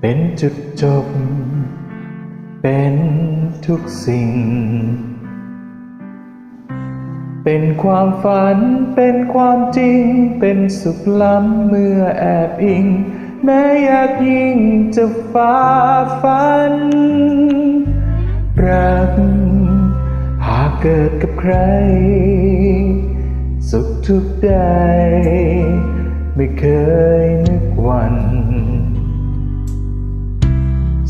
เป็นจุดจบ เป็นทุกสิ่ง เป็นความฝัน เป็นความจริง เป็นสุขล้ำเมื่อแอบอิง แม้อยากยิ่งจะฝ่าฟัน รัก หากเกิดกับใคร สุขทุกใด ไม่เคยนึ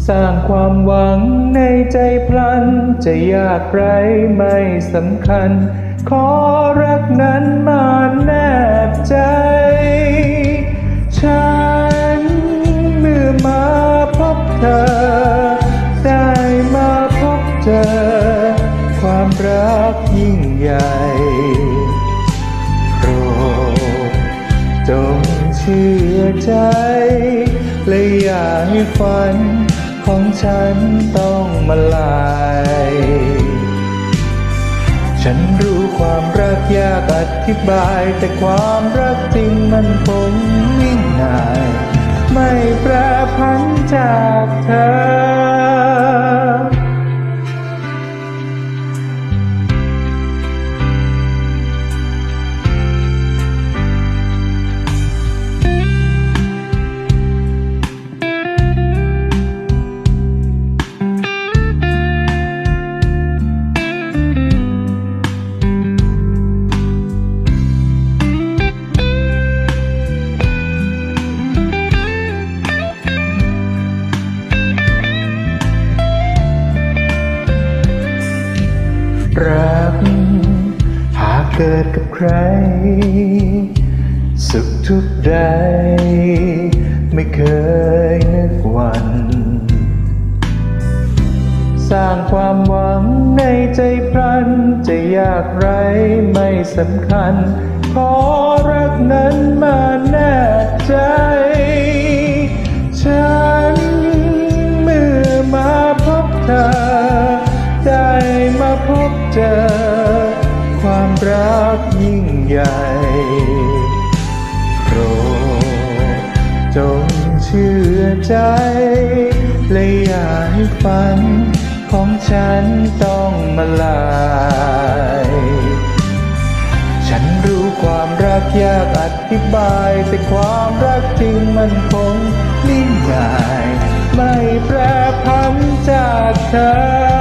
สร้างความหวังในใจพลัน จะยากไรไม่สำคัญ ขอรักนั้นมาแนบใจ ฉันเมื่อมาพบเธอ ได้มาพบเจอ ความรักยิ่งใหญ่โปรดจงเชื่อใจ และอย่าให้ฝัน ของฉันต้องมาลาย ฉันรู้ความรักยากอธิบาย แต่ความรักจริงมันคงไม่งนาย ไม่แปรพันจากเธอ เกิดกับใคร สุขทุกข์ใด ไม่เคยนึกวัน สร้างความหวังในใจพลัน จะยากไรไม่สำคัญ ขอรักนั้นมาแน่ใจ ใหญ่โปรดจงเชื่อใจ และอย่าให้ฝันของฉันต้องมาลาย ฉันรู้ความรักยากอธิบาย แต่ความรักจริงมันคงนิ่งง่าย ไม่แปรพันจากเธอ